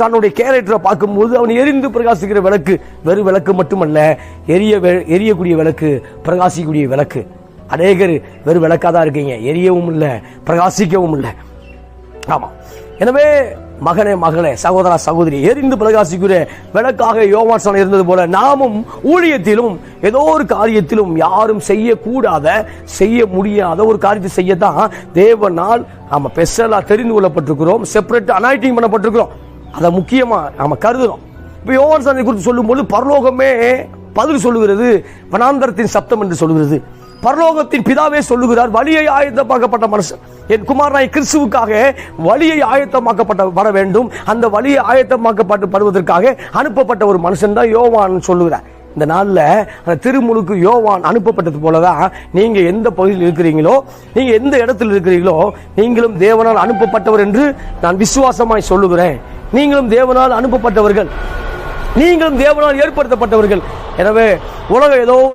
தன்னுடைய கேரக்டரை பார்க்கும்போது அவன் எரிந்து பிரகாசிக்கிற விளக்கு வெறும் விளக்கு மட்டுமல்ல எரிய எரியக்கூடிய விளக்கு பிரகாசிக்கக்கூடிய விளக்கு. அநேகர் வெறும் விளக்காக தான் இருக்கீங்க. எரியவும் இல்லை பிரகாசிக்கவும் இல்லை. ஆமாம் எனவே மகனே மகளே சகோதரா சகோதரி எரிந்து பிரகாசிக்கிற விளக்காக யோவான் இருந்தது போல நாமும் ஊழியத்திலும் ஏதோ ஒரு காரியத்திலும் யாரும் செய்யக்கூடாத செய்ய முடியாத ஒரு காரியத்தை செய்யத்தான் தேவனால் நாம ஸ்பெஷலா தெரிந்து கொள்ளப்பட்டிருக்கிறோம் செப்பரேட் அனாய்டிங் பண்ணப்பட்டிருக்கிறோம். அதை முக்கியமாக நம்ம கருதுகிறோம் இப்போ யோவான் சந்தை குறித்து சொல்லும்போது பரலோகமே பதில் சொல்லுகிறது வனாந்தரத்தின் சப்தம் என்று சொல்லுகிறது. பரலோகத்தின் பிதாவே சொல்லுகிறார் வழியை ஆயத்தமாக்கப்பட்ட மனுஷன். என் குமாரனாய் கிறிஸ்துவுக்காக வழியை ஆயத்தமாக்கப்பட்ட வர வேண்டும். அந்த வழியை ஆயத்தமாக்கப்பட்டு படுவதற்காக அனுப்பப்பட்ட ஒரு மனுஷன் தான் யோவான் சொல்லுகிறார். இந்த நாளில் அந்த திருமுழுக்கு யோவான் அனுப்பப்பட்டது போலதான் நீங்கள் எந்த பகுதியில் இருக்கிறீங்களோ நீங்கள் எந்த இடத்தில் இருக்கிறீங்களோ நீங்களும் தேவனால் அனுப்பப்பட்டவர் என்று நான் விசுவாசமாய் சொல்லுகிறேன். நீங்களும் தேவனால் அனுப்பப்பட்டவர்கள். நீங்களும் தேவனால் ஏற்படுத்தப்பட்டவர்கள். எனவே உலகம் ஏதோ